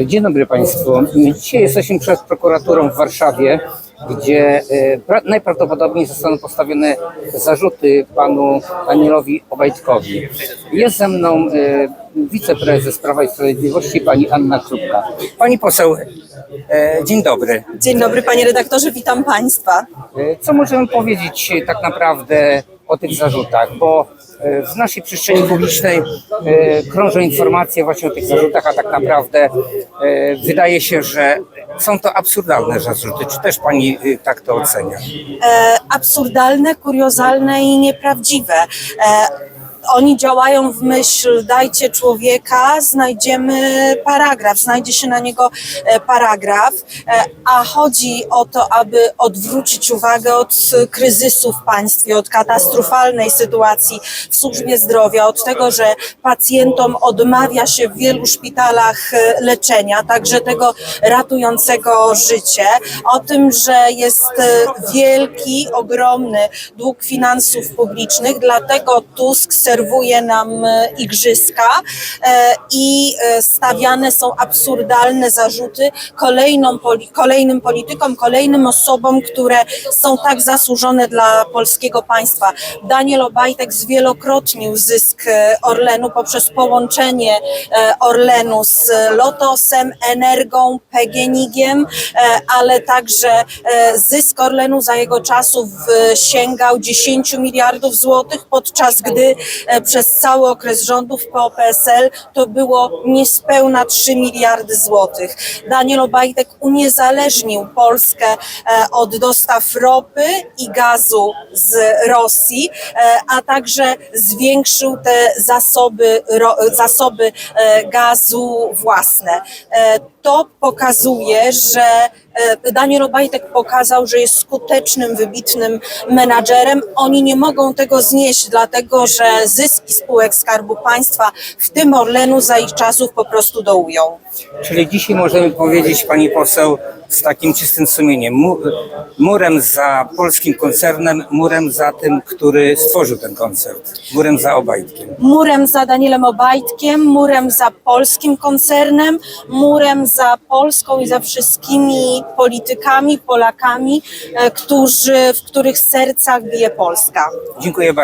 E, Dzień dobry Państwu. Dzisiaj jesteśmy przed prokuraturą w Warszawie, gdzie e, pra- najprawdopodobniej zostaną postawione zarzuty panu Danielowi Obajtkowi. Jest ze mną e, wiceprezes Prawa i Sprawiedliwości pani Anna Krupka. Pani poseł, dzień dobry. Dzień dobry panie redaktorze, witam państwa. Co możemy powiedzieć tak naprawdę o tych zarzutach? Bo e, w naszej przestrzeni publicznej e, krążą informacje właśnie o tych zarzutach, a tak naprawdę e, wydaje się, że są to absurdalne zarzuty. Czy też pani tak to ocenia? Absurdalne, kuriozalne i nieprawdziwe. Oni działają w myśl dajcie człowieka, znajdziemy paragraf, znajdzie się na niego e, paragraf, e, a chodzi o to, aby odwrócić uwagę od kryzysu w państwie, od katastrofalnej sytuacji w służbie zdrowia, od tego, że pacjentom odmawia się w wielu szpitalach e, leczenia, także tego ratującego życie, o tym, że jest wielki, ogromny dług finansów publicznych, dlatego Tusk serwuje nam e, igrzyska e, i e, stawiane są absurdalne zarzuty kolejną, kolejnym politykom, kolejnym osobom, które są tak zasłużone dla polskiego państwa. Daniel Obajtek zwielokrotnił zysk Orlenu poprzez połączenie Orlenu z Lotosem, Energą, PGNiG-iem, ale także zysk Orlenu za jego czasów sięgał 10 miliardów złotych, podczas gdy przez cały okres rządów PO-PSL to było niespełna 3 miliardy złotych. Daniel Obajtek uniezależnił Polskę e, od dostaw ropy i gazu z Rosji, e, a także zwiększył te zasoby, zasoby e, gazu własne. E, To pokazuje, że e, Daniel Obajtek pokazał, że jest skutecznym, wybitnym menadżerem. Oni nie mogą tego znieść, dlatego że zyski spółek Skarbu Państwa, w tym Orlenu, za ich czasów po prostu dołują. Czyli dzisiaj możemy powiedzieć pani poseł z takim czystym sumieniem, mu, murem za polskim koncernem, murem za tym, który stworzył ten koncert, murem za Obajtkiem. murem za Danielem Obajtkiem, murem za polskim koncernem, murem za Polską i za wszystkimi politykami, Polakami, e, którzy, w których sercach bije Polska. Dziękuję bardzo.